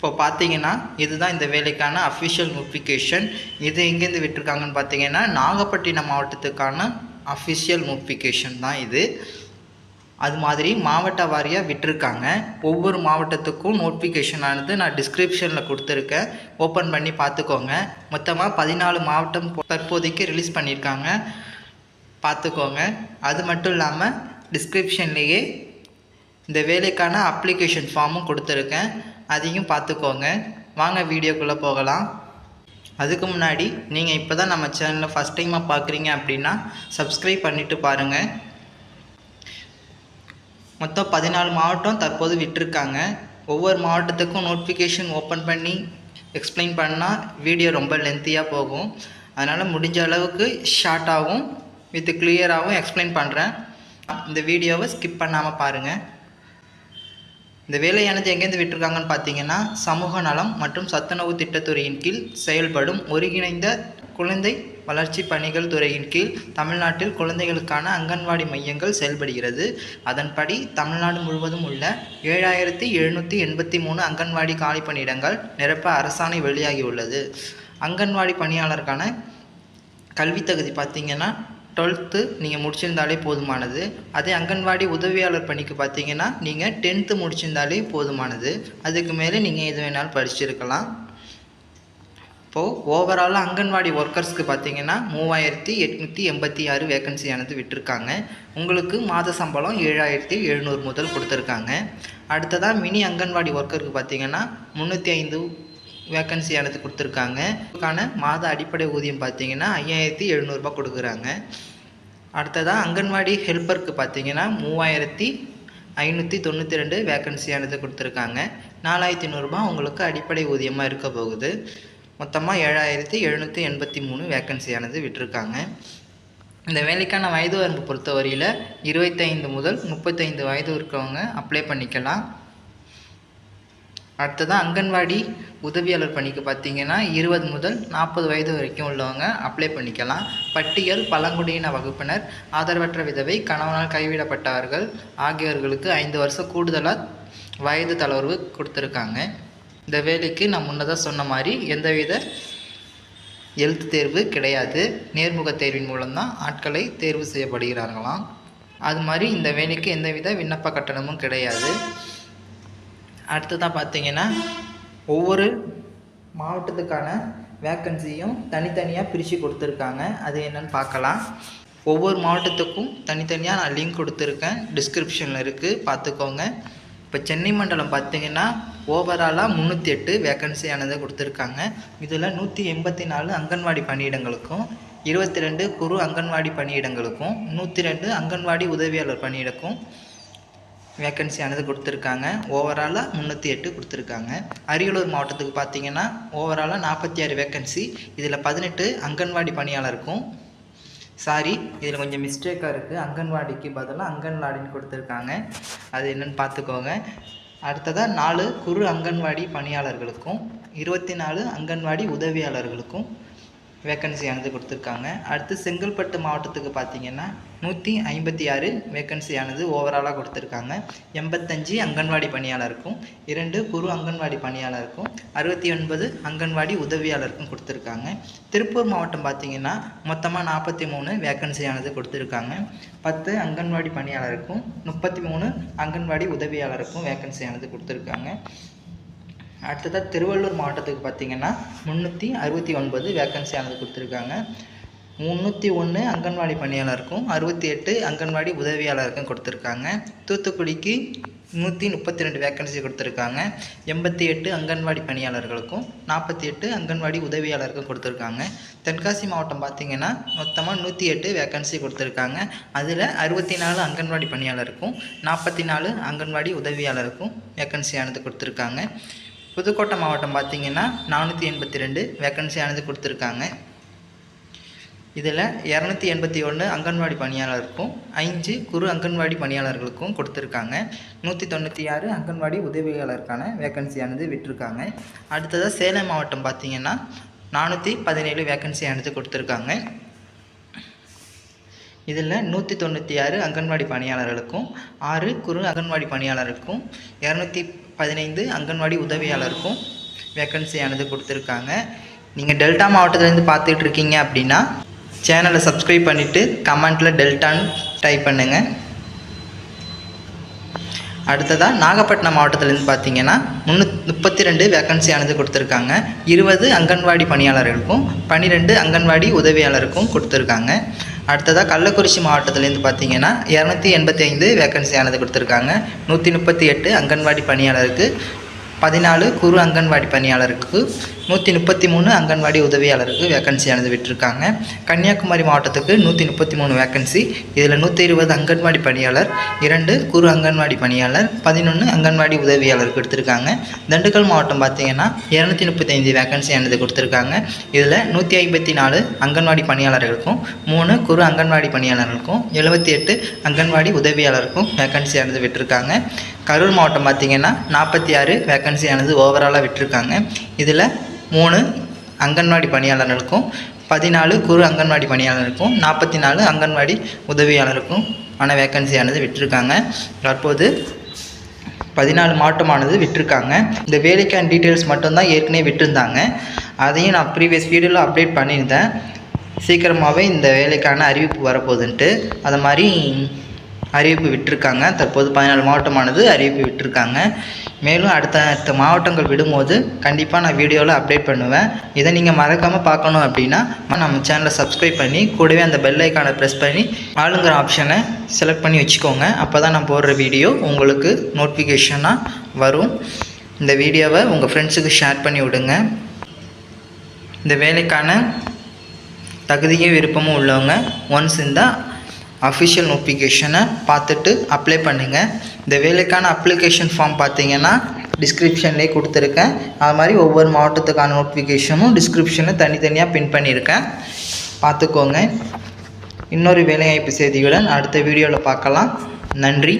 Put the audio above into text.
இப்போ பார்த்தீங்கன்னா இதுதான் இந்த வேலைக்கான அஃபிஷியல் நோட்டிஃபிகேஷன் இது எங்கேருந்து விட்டுருக்காங்கன்னு பார்த்தீங்கன்னா நாகப்பட்டினம் மாவட்டத்துக்கான அஃபிஷியல் நோட்டிஃபிகேஷன் தான் இது. அது மாதிரி மாவட்ட வாரியாக விட்டுருக்காங்க. ஒவ்வொரு மாவட்டத்துக்கும் நோட்டிஃபிகேஷன் ஆனது நான் டிஸ்கிரிப்ஷனில் கொடுத்துருக்கேன். ஓப்பன் பண்ணி பார்த்துக்கோங்க. மொத்தமாக பதினாலு மாவட்டம் தற்போதைக்கு ரிலீஸ் பண்ணியிருக்காங்க. பார்த்துக்கோங்க. அது மட்டும் இல்லாமல் டிஸ்கிரிப்ஷன்லேயே இந்த வேலைக்கான அப்ளிகேஷன் ஃபார்மும் கொடுத்துருக்கேன். அதையும் பார்த்துக்கோங்க. வாங்க வீடியோக்குள்ளே போகலாம். அதுக்கு முன்னாடி நீங்கள் இப்போ தான் நம்ம சேனலில் ஃபஸ்ட் டைமாக பார்க்குறீங்க அப்படின்னா சப்ஸ்கிரைப் பண்ணிவிட்டு பாருங்கள் மொத்தம் பதினாலு மாவட்டம் தற்போது விட்டுருக்காங்க. ஒவ்வொரு மாவட்டத்துக்கும் நோட்டிஃபிகேஷன் ஓப்பன் பண்ணி எக்ஸ்பிளைன் பண்ணால் வீடியோ ரொம்ப லென்த்தியாக போகும். அதனால் முடிஞ்ச அளவுக்கு ஷார்ட்டாகவும் வித் கிளியராகவும் எக்ஸ்பிளைன் பண்ணுறேன் இந்த வீடியோவை ஸ்கிப் பண்ணாமல் பாருங்கள் இந்த வேலையானது எங்கேருந்து விட்டுருக்காங்கன்னு பார்த்தீங்கன்னா சமூக நலம் மற்றும் சத்துணவு திட்டத்துறையின் கீழ் செயல்படும் ஒருங்கிணைந்த குழந்தை வளர்ச்சி பணிகள் துறையின் கீழ் தமிழ்நாட்டில் குழந்தைகளுக்கான அங்கன்வாடி மையங்கள் செயல்படுகிறது. அதன்படி தமிழ்நாடு முழுவதும் உள்ள ஏழாயிரத்தி எழுநூற்றி எண்பத்தி மூணு அங்கன்வாடி காலி பணியிடங்கள் நிரப்ப அரசாணை வெளியாகியுள்ளது. அங்கன்வாடி பணியாளருக்கான கல்வி தகுதி பார்த்தீங்கன்னா டுவெல்த்து நீங்கள் முடிச்சிருந்தாலே போதுமானது. அதே அங்கன்வாடி உதவியாளர் பணிக்கு பார்த்தீங்கன்னா நீங்கள் டென்த்து முடிச்சிருந்தாலே போதுமானது. அதுக்கு மேலே நீங்கள் எது வேணாலும் படிச்சிருக்கலாம். இப்போது ஓவராலாக அங்கன்வாடி ஒர்க்கர்ஸ்க்கு பார்த்தீங்கன்னா மூவாயிரத்தி எட்நூற்றி எண்பத்தி ஆறு வேக்கன்சியானது விட்டுருக்காங்க. உங்களுக்கு மாத சம்பளம் ஏழாயிரத்தி எழுநூறு முதல் கொடுத்துருக்காங்க. அடுத்ததாக மினி அங்கன்வாடி ஒர்க்கருக்கு பார்த்தீங்கன்னா முந்நூற்றி ஐந்து வேக்கன்சியானது கொடுத்துருக்காங்க. இதுக்கான மாத அடிப்படை ஊதியம் பார்த்தீங்கன்னா ஐயாயிரத்தி எழுநூறுபா கொடுக்குறாங்க. அடுத்ததாக அங்கன்வாடி ஹெல்ப்பருக்கு பார்த்தீங்கன்னா மூவாயிரத்தி ஐநூற்றி தொண்ணூற்றி ரெண்டு வேக்கன்சியானது கொடுத்துருக்காங்க. நாலாயிரத்தி நூறுரூபா உங்களுக்கு அடிப்படை ஊதியமாக இருக்க போகுது. மொத்தமாக ஏழாயிரத்தி எழுநூற்றி எண்பத்தி மூணு வேக்கன்சியானது விட்டிருக்காங்க. இந்த வேலைக்கான வயது வரம்பு பொறுத்தவரையில் இருபத்தைந்து முதல் முப்பத்தைந்து வயது இருக்கவங்க அப்ளை பண்ணிக்கலாம். அடுத்ததாக அங்கன்வாடி உதவியாளர் பணிக்கு பார்த்தீங்கன்னா இருபது முதல் நாற்பது வயது வரைக்கும் உள்ளவங்க அப்ளை பண்ணிக்கலாம். பட்டியல் பழங்குடியின வகுப்பினர் ஆதரவற்ற விதவை கணவனால் கைவிடப்பட்டவர்கள் ஆகியோர்களுக்கு ஐந்து வருஷம் கூடுதலாக வயது தளர்வு கொடுத்துருக்காங்க. இந்த வேலைக்கு நான் முன்னதாக சொன்ன மாதிரி எந்தவித எழுத்து தேர்வு கிடையாது. நேர்முக தேர்வின் மூலம்தான் ஆட்களை தேர்வு செய்யப்படுகிறார்களாம். அது மாதிரி இந்த வேலைக்கு எந்தவித விண்ணப்ப கட்டணமும் கிடையாது. அடுத்ததாக பார்த்தீங்கன்னா ஒவ்வொரு மாவட்டத்துக்கான வேக்கன்சியும் தனித்தனியாக பிரித்து கொடுத்துருக்காங்க. அது என்னன்னு பார்க்கலாம். ஒவ்வொரு மாவட்டத்துக்கும் தனித்தனியாக நான் லிங்க் கொடுத்துருக்கேன். டிஸ்கிரிப்ஷனில் இருக்குது பார்த்துக்கோங்க. இப்போ சென்னை மண்டலம் பார்த்தீங்கன்னா ஓவராலாக முந்நூற்றி எட்டு வேக்கன்சியானதை கொடுத்துருக்காங்க. இதில் நூற்றி எண்பத்தி நாலு அங்கன்வாடி பணியிடங்களுக்கும் இருபத்தி ரெண்டு குறு அங்கன்வாடி பணியிடங்களுக்கும் நூற்றி ரெண்டு அங்கன்வாடி உதவியாளர் பணியிடக்கும் வேக்கன்சியானது கொடுத்துருக்காங்க. ஓவராலாக முந்நூற்றி எட்டு கொடுத்துருக்காங்க. அரியலூர் மாவட்டத்துக்கு பார்த்தீங்கன்னா ஓவராலாக நாற்பத்தி ஆறு வேக்கன்சி இதில் பதினெட்டு அங்கன்வாடி பணியாளருக்கும். சாரி இதில் கொஞ்சம் மிஸ்டேக்காக இருக்குது அங்கன்வாடிக்கு பதிலாக அங்கன்வாடின்னு கொடுத்துருக்காங்க. அது என்னென்னு பார்த்துக்கோங்க அடுத்ததாக நாலு குறு அங்கன்வாடி பணியாளர்களுக்கும் இருபத்தி நாலு அங்கன்வாடி உதவியாளர்களுக்கும் வேக்கன்சியானது கொடுத்துருக்காங்க. அடுத்து செங்கல்பட்டு மாவட்டத்துக்கு பார்த்தீங்கன்னா நூற்றி ஐம்பத்தி ஆறு வேக்கன்சியானது ஓவராலாக கொடுத்துருக்காங்க. எண்பத்தஞ்சு அங்கன்வாடி பணியாளருக்கும் இரண்டு குறு அங்கன்வாடி பணியாளருக்கும் அறுபத்தி ஒன்பது அங்கன்வாடி உதவியாளருக்கும் கொடுத்துருக்காங்க. திருப்பூர் மாவட்டம் பார்த்தீங்கன்னா மொத்தமாக நாற்பத்தி மூணு வேக்கன்சியானது கொடுத்துருக்காங்க. பத்து அங்கன்வாடி பணியாளருக்கும் முப்பத்தி மூணு அங்கன்வாடி உதவியாளருக்கும் வேக்கன்சியானது கொடுத்துருக்காங்க. அடுத்ததாக திருவள்ளூர் மாவட்டத்துக்கு பார்த்தீங்கன்னா முந்நூற்றி அறுபத்தி ஒன்பது வேக்கன்சியானது கொடுத்துருக்காங்க. முந்நூற்றி ஒன்று அங்கன்வாடி பணியாளருக்கும் அறுபத்தி எட்டு அங்கன்வாடி உதவியாளருக்கும் கொடுத்துருக்காங்க. தூத்துக்குடிக்கு நூற்றி முப்பத்தி ரெண்டு வேக்கன்சி கொடுத்துருக்காங்க. எண்பத்தி எட்டு அங்கன்வாடி பணியாளர்களுக்கும் நாற்பத்தி எட்டு அங்கன்வாடி உதவியாளருக்கும் கொடுத்துருக்காங்க. தென்காசி மாவட்டம் பார்த்திங்கன்னா மொத்தமாக நூற்றி எட்டு வேக்கன்சி கொடுத்துருக்காங்க. அதில் அறுபத்தி நாலு அங்கன்வாடி பணியாளருக்கும் நாற்பத்தி நாலு அங்கன்வாடி உதவியாளருக்கும் வேக்கன்சியானது கொடுத்துருக்காங்க. புதுக்கோட்டை மாவட்டம் பார்த்திங்கன்னா நானூற்றி எண்பத்தி ரெண்டு வேக்கன்சியானது கொடுத்துருக்காங்க. இதில் இரநூத்தி எண்பத்தி ஒன்று அங்கன்வாடி பணியாளருக்கும் அஞ்சு குறு அங்கன்வாடி பணியாளர்களுக்கும் கொடுத்துருக்காங்க. நூற்றி தொண்ணூற்றி ஆறு அங்கன்வாடி உதவியாளருக்கான வேக்கன்சியானது விட்டுருக்காங்க. அடுத்ததாக சேலம் மாவட்டம் பார்த்திங்கன்னா நானூற்றி பதினேழு வேக்கன்சியானது கொடுத்துருக்காங்க. இதில் நூற்றி தொண்ணூற்றி ஆறு அங்கன்வாடி பணியாளர்களுக்கும் ஆறு குறு அங்கன்வாடி பணியாளருக்கும் இரநூத்தி பதினைந்து அங்கன்வாடி உதவியாளருக்கும் வேக்கன்சியானது கொடுத்துருக்காங்க. நீங்கள் டெல்டா மாவட்டத்துலேருந்து பார்த்துட்டு இருக்கீங்க அப்படின்னா சேனலை சப்ஸ்கிரைப் பண்ணிவிட்டு கமெண்ட்டில் டெல்டான்னு டைப் பண்ணுங்கள் அடுத்ததாக நாகப்பட்டினம் மாவட்டத்திலேருந்து பார்த்தீங்கன்னா முன்னூ முப்பத்தி ரெண்டு வேக்கன்சியானது கொடுத்துருக்காங்க. இருபது அங்கன்வாடி பணியாளர்களுக்கும் பன்னிரெண்டு அங்கன்வாடி உதவியாளருக்கும் கொடுத்துருக்காங்க. அடுத்ததாக கள்ளக்குறிச்சி மாவட்டத்திலேருந்து பார்த்தீங்கன்னா இரநூத்தி எண்பத்தி ஐந்து வேக்கன்சியானது கொடுத்துருக்காங்க. நூற்றி முப்பத்தி எட்டு அங்கன்வாடி பணியாளருக்கு பதினாலு குறு அங்கன்வாடி பணியாளருக்கு நூற்றி முப்பத்தி மூணு அங்கன்வாடி உதவியாளருக்கு வேக்கன்சியானது விட்டுருக்காங்க. கன்னியாகுமரி மாவட்டத்துக்கு நூற்றி முப்பத்தி மூணு வேக்கன்சி இதில் நூற்றி இருபது அங்கன்வாடி பணியாளர் இரண்டு குறு அங்கன்வாடி பணியாளர் பதினொன்று அங்கன்வாடி உதவியாளருக்கு எடுத்திருக்காங்க. திண்டுக்கல் மாவட்டம் பார்த்திங்கன்னா இரநூத்தி முப்பத்தைந்து வேக்கன்சியானது கொடுத்துருக்காங்க. இதில் நூற்றி ஐம்பத்தி நாலு அங்கன்வாடி பணியாளர்களுக்கும் மூணு குறு அங்கன்வாடி பணியாளர்களுக்கும் எழுபத்தி எட்டு அங்கன்வாடி உதவியாளருக்கும் வேக்கன்சியானது விட்டுருக்காங்க. கரூர் மாவட்டம் பார்த்திங்கன்னா நாற்பத்தி ஆறு வேக்கன்சியானது ஓவராலாக விட்டிருக்காங்க. இதில் மூணு அங்கன்வாடி பணியாளர்களுக்கும் பதினாலு குறு அங்கன்வாடி பணியாளருக்கும் நாற்பத்தி நாலு அங்கன்வாடி உதவியாளருக்கும் ஆன வேக்கன்சியானது விட்டுருக்காங்க. தற்போது பதினாலு மாவட்டமானது விட்டுருக்காங்க. இந்த வேலைக்கான டீட்டெயில்ஸ் மட்டும்தான் ஏற்கனவே விட்டுருந்தாங்க. அதையும் நான் ப்ரீவியஸ் வீடியோவில் அப்டேட் பண்ணியிருந்தேன். சீக்கிரமாகவே இந்த வேலைக்கான அறிவிப்பு வரப்போகுதுன்ட்டு. அதை மாதிரி அறிவிப்பு விட்டிருக்காங்க. தற்போது பதினாலு மாவட்டமானது அறிவிப்பு விட்டிருக்காங்க. மேலும் அடுத்த அடுத்த மாவட்டங்கள் விடும்போது கண்டிப்பாக நான் வீடியோவில் அப்டேட் பண்ணுவேன். இதை நீங்கள் மறக்காமல் பார்க்கணும் அப்படின்னா நம்ம சேனலை சப்ஸ்கிரைப் பண்ணி கூடவே அந்த பெல் ஐக்கானை ப்ரெஸ் பண்ணி ஆளுங்கிற ஆப்ஷனை செலக்ட் பண்ணி வச்சுக்கோங்க. அப்போ தான் நான் போடுற வீடியோ உங்களுக்கு நோட்டிஃபிகேஷனாக வரும். இந்த வீடியோவை உங்கள் ஃப்ரெண்ட்ஸுக்கு ஷேர் பண்ணி விடுங்க. இந்த வேலைக்கான தகுதியும் விருப்பமும் உள்ளவங்க ஒன்ஸ் இந்த அஃபிஷியல் நோட்டிஃபிகேஷனை பார்த்துட்டு அப்ளை பண்ணுங்கள் இந்த வேலைக்கான அப்ளிகேஷன் ஃபார்ம் பார்த்தீங்கன்னா டிஸ்கிரிப்ஷன்லேயே கொடுத்துருக்கேன். அது மாதிரி ஒவ்வொரு மாவட்டத்துக்கான நோட்டிஃபிகேஷனும் டிஸ்கிரிப்ஷனில் தனித்தனியாக பின் பண்ணியிருக்கேன். பார்த்துக்கோங்க. இன்னொரு வேலைவாய்ப்பு செய்தியுடன் அடுத்த வீடியோவில் பார்க்கலாம். நன்றி.